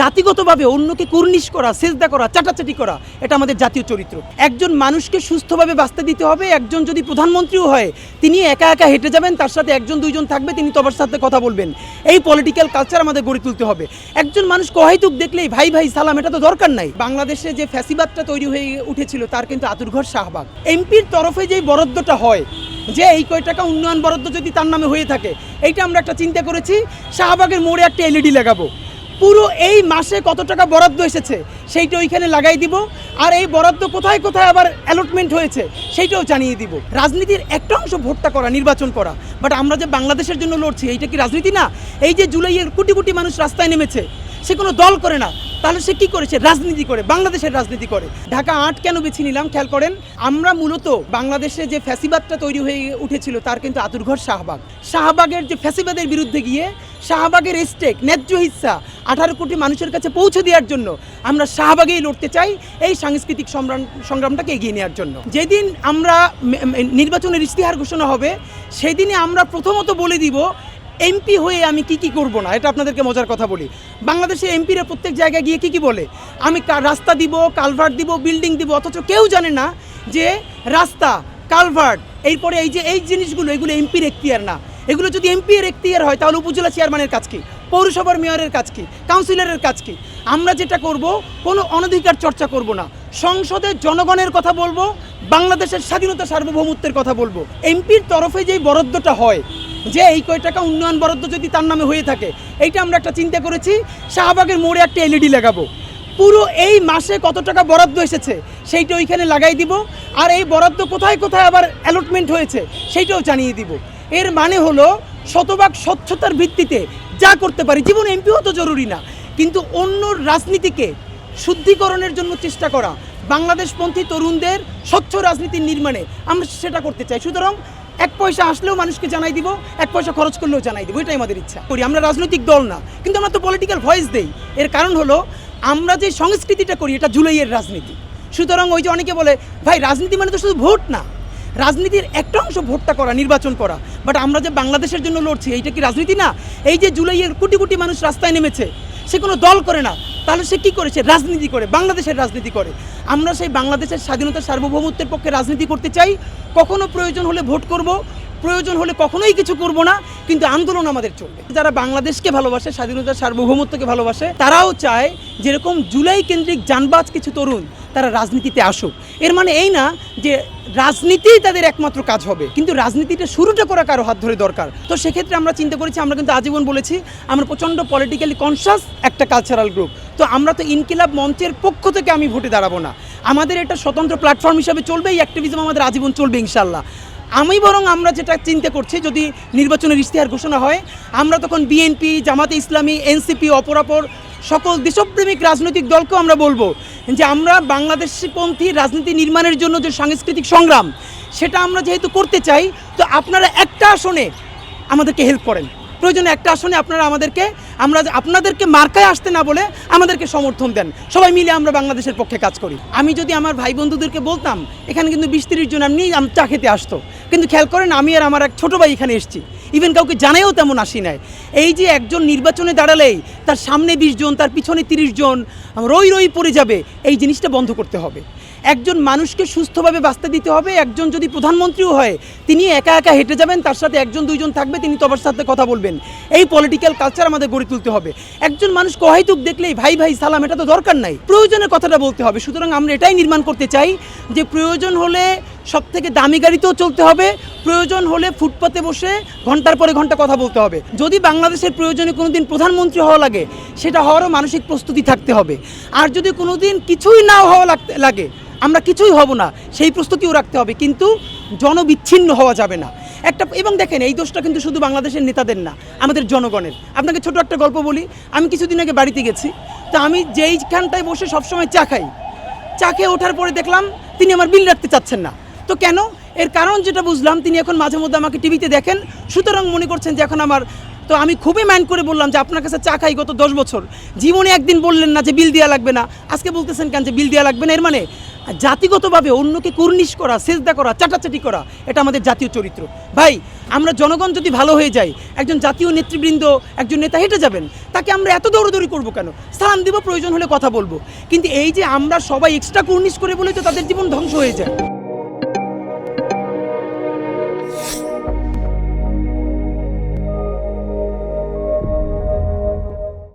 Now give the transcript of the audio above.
জাতিগতভাবে অন্যকে কুর্নিশ করা, সেজদা করা, চাটাচাটি করা, এটা আমাদের জাতীয় চরিত্র। একজন মানুষকে সুস্থভাবে বাঁচতে দিতে হবে, একজন যদি প্রধানমন্ত্রীও হয়, তিনি একা একা হেঁটে যাবেন, তার সাথে একজন, দুইজন থাকবে, তিনি তোমার সাথে কথা বলবেন। এই পলিটিক্যাল কালচার আমাদের গড়ে তুলতে হবে। একজন মানুষ কহাইতুক দেখলেই, ভাই ভাই, সালাম, এটা তো দরকার নাই। বাংলাদেশে যে ফ্যাসিবাদটা তৈরি হয়ে উঠেছিল, তার কিন্তু আতুরঘর শাহবাগ। এমপির তরফে যেই বরাদ্দটা হয়, যে এই কয় টাকা উন্নয়ন বরাদ্দ যদি তার নামে হয়ে থাকে, এইটা আমরা একটা চিন্তা করেছি, শাহবাগের মোড়ে একটা এলইডি লাগাবো। পুরো এই মাসে কত টাকা বরাদ্দ এসেছে সেইটা ওইখানে লাগাই দিব। আর এই বরাদ্দ কোথায় কোথায় আবার অ্যালটমেন্ট হয়েছে সেইটাও জানিয়ে দিব। রাজনীতির একটা অংশ ভোটটা করা, নির্বাচন করা। বাট আমরা যে বাংলাদেশের জন্য লড়ছি, এইটা কি রাজনীতি না? এই যে জুলাইয়ের কোটি কোটি মানুষ রাস্তায় নেমেছে, সে কোনো দল করে না। তাহলে সে কি করেছে রাজনীতি করে, বাংলাদেশের রাজনীতি করে। ঢাকা আট কেন বেছে নিলাম? খেয়াল করেন, আমরা মূলত বাংলাদেশে যে ফ্যাসিবাদটা তৈরি হয়ে উঠেছিল, তার কিন্তু আতুরঘর শাহবাগ। শাহবাগের যে ফ্যাসিবাদের বিরুদ্ধে গিয়ে, শাহবাগের স্টেক, ন্যায্য হিস্সা আঠারো কোটি মানুষের কাছে পৌঁছে দেওয়ার জন্য আমরা শাহবাগেই লড়তে চাই এই সাংস্কৃতিক সংগ্রাম সংগ্রামটাকে এগিয়ে নেওয়ার জন্য। যেদিন আমরা নির্বাচনের ইশতেহার ঘোষণা হবে, সেদিনে আমরা প্রথমত বলে দিব, এমপি হয়ে আমি কি কি করব না, এটা আপনাদেরকে মজার কথা বলি। বাংলাদেশে এমপিরা প্রত্যেক জায়গায় গিয়ে কি কি বলে? আমি রাস্তা দিব, কালভার্ট দিব, বিল্ডিং দিব, অথচ কেউ জানে না যে রাস্তা, কালভার্ট, এরপরে এই যে, এই জিনিসগুলো, এগুলো এমপির এখতিয়ার না। এগুলো যদি এমপি এর এখতিয়ার হয়, তাহলে উপজেলা চেয়ারম্যানের কাজ কি? পৌরসভার মেয়রের কাজ কি? কাউন্সিলরের কাজ কি? আমরা যেটা করব, কোনো অনধিকার চর্চা করব না। সংসদে জনগণের কথা বলব, বাংলাদেশের স্বাধীনতা সার্বভৌমত্বের কথা বলব। এমপির তরফে যেই বরাদ্দটা হয়, যে এই কয় টাকা উন্নয়ন বরাদ্দ যদি তার নামে হয়ে থাকে, এইটা আমরা একটা চিন্তা করেছি, শাহবাগের মোড়ে একটা এলইডি লাগাবো। পুরো এই মাসে কত টাকা বরাদ্দ এসেছে, সেইটা ওইখানে লাগাই দিব। আর এই বরাদ্দ কোথায় কোথায় আবার অ্যালটমেন্ট হয়েছে, সেইটাও জানিয়ে দিব। এর মানে হলো, শতভাগ স্বচ্ছতার ভিত্তিতে যা করতে পারি, জীবন এমপিও তো জরুরি না। কিন্তু অন্য রাজনীতিকে শুদ্ধিকরণের জন্য চেষ্টা করা, বাংলাদেশপন্থী তরুণদের স্বচ্ছ রাজনীতির নির্মাণে আমরা সেটা করতে চাই। সুতরাং এক পয়সা আসলেও মানুষকে জানাই দিব, এক পয়সা খরচ করলেও জানাই দিব, এটাই আমাদের ইচ্ছা। করি, আমরা রাজনৈতিক দল না, কিন্তু আমরা তো পলিটিক্যাল ভয়েস দেই। এর কারণ হলো, আমরা যে সংস্কৃতিটা করি, এটা জুলাইয়ের রাজনীতি। সুতরাং ওই যে অনেকে বলে, ভাই, রাজনীতি মানে তো শুধু ভোট না। রাজনীতির একটা অংশ ভোটটা করা, নির্বাচন করা। বাট আমরা যে বাংলাদেশের জন্য লড়ছি, এইটা কি রাজনীতি না? এই যে জুলাইয়ের কোটি কোটি মানুষ রাস্তায় নেমেছে, সে কোনো দল করে না। তাহলে সে কী করে? সে রাজনীতি করে, বাংলাদেশের রাজনীতি করে। আমরা সেই বাংলাদেশের স্বাধীনতা সার্বভৌমত্বের পক্ষে রাজনীতি করতে চাই, কখনো প্রয়োজন হলে ভোট করব প্রয়োজন হলে কখনোই কিছু করব না, কিন্তু আন্দোলন আমাদের চলবে। যারা বাংলাদেশকে ভালোবাসে স্বাধীনতার সার্বভৌমত্বকে ভালোবাসে, তারাও চায় যেরকম জুলাই কেন্দ্রিক যানবাজ কিছু তরুণ তারা রাজনীতিতে আসুক। এর মানে এই না যে রাজনীতিই তাদের একমাত্র কাজ হবে, কিন্তু রাজনীতিটা শুরুটা করা কারও হাত ধরে দরকার। তো সেক্ষেত্রে আমরা চিন্তা করেছি, আমরা কিন্তু আজীবন বলেছি, আমরা প্রচণ্ড পলিটিক্যালি কনসাস একটা কালচারাল গ্রুপ তো আমরা তো ইনকিলাব মঞ্চের পক্ষ থেকে আমি ভোটে দাঁড়াবো না। আমাদের এটা স্বতন্ত্র প্ল্যাটফর্ম হিসাবে চলবে, এই অ্যাক্টিভিজম আমাদের আজীবন চলবে ইনশাল্লাহ আমি বরং আমরা যেটা চিন্তা করছি, যদি নির্বাচনের ইশতেহার ঘোষণা হয়, আমরা তখন বিএনপি জামাতে ইসলামী এনসিপি অপরাপর সকল দেশপ্রেমিক রাজনৈতিক দলকেও আমরা বলব যে আমরা বাংলাদেশপন্থী রাজনীতি নির্মাণের জন্য যে সাংস্কৃতিক সংগ্রাম, সেটা আমরা যেহেতু করতে চাই, তো আপনারা একটা আসনে আমাদেরকে হেল্প করেন। প্রয়োজনে একটা আসনে আপনারা আমাদেরকে, আমরা আপনাদেরকে মার্কায় আসতে না বলে আমাদেরকে সমর্থন দেন। সবাই মিলে আমরা বাংলাদেশের পক্ষে কাজ করি। আমি যদি আমার ভাই বন্ধুদেরকে বলতাম, এখানে কিন্তু বিশ তিরিশ জন আম- চা খেতে আসতো। কিন্তু খেয়াল করেন, আমি আর আমার এক ছোটো ভাই এখানে এসেছি। ইভেন কাউকে জানাইও তেমন আসি নাই। এই যে একজন নির্বাচনে দাঁড়ালেই, তার সামনে বিশ জন, তার পিছনে তিরিশ জন, রই রই পড়ে যাবে, এই জিনিসটা বন্ধ করতে হবে। একজন মানুষকে সুস্থভাবে বাঁচতে দিতে হবে, একজন যদি প্রধানমন্ত্রীও হয়, তিনি একা একা হেঁটে যাবেন, তার সাথে একজন, দুইজন থাকবে, তিনি তোমার সাথে কথা বলবেন। এই পলিটিক্যাল কালচার আমাদের গড়ে তুলতে হবে। একজন মানুষ কহাইতুক দেখলেই, ভাই ভাই, সালাম, এটা তো দরকার নাই। প্রয়োজনের কথাটা বলতে হবে। সুতরাং আমরা এটাই নির্মাণ করতে চাই যে, প্রয়োজন হলে সব থেকে দামি গাড়িতেও চলতে হবে, প্রয়োজন হলে ফুটপাতে বসে ঘণ্টার পরে ঘণ্টা কথা বলতে হবে। যদি বাংলাদেশের প্রয়োজনে কোনোদিন প্রধানমন্ত্রী হওয়া লাগে, সেটা হওয়ারও মানসিক প্রস্তুতি থাকতে হবে। আর যদি কোনোদিন কিছুই না হওয়া লাগতে, লাগে আমরা কিছুই হব না, সেই প্রস্তুতিও রাখতে হবে, কিন্তু জনবিচ্ছিন্ন হওয়া যাবে না। একটা, এবং দেখেন, এই দোষটা কিন্তু শুধু বাংলাদেশের নেতাদের না, আমাদের জনগণের। আপনাকে ছোট একটা গল্প বলি, আমি কিছুদিন আগে বাড়িতে গেছি, তো আমি যেইখানটায় বসে সবসময় চা খাই, চা খেয়ে ওঠার পরে দেখলাম তিনি আমার বিল রাখতে চাচ্ছেন না। তো কেন? এর কারণ যেটা বুঝলাম, তিনি এখন মাঝে মধ্যে আমাকে টিভিতে দেখেন, সুতরাং মনে করছেন যে এখন আমার, তো আমি খুবই মাইন্ড করে বললাম যে আপনার কাছে চা খাই গত দশ বছর। জীবনে একদিন বললেন না যে বিল দেওয়া লাগবে না, আজকে বলতেছেন কেন যে বিল দেওয়া লাগবে না? এর মানে জাতিগতভাবে অন্যকে কুর্নিশ করা, সেজদা করা, চাটাচাটি করা, এটা আমাদের জাতীয় চরিত্র। ভাই, আমরা জনগণ যদি ভালো হয়ে যায় একজন জাতীয় নেতৃবৃন্দ, একজন নেতা হেঁটে যাবেন, তাকে আমরা এত দৌড়দৌড়ি করব কেন? সালাম দিব, প্রয়োজন হলে কথা বলব। কিন্তু এই যে আমরা সবাই এক্সট্রা কুর্নিশ করে বলে তো তাদের জীবন ধ্বংস হয়ে যায়।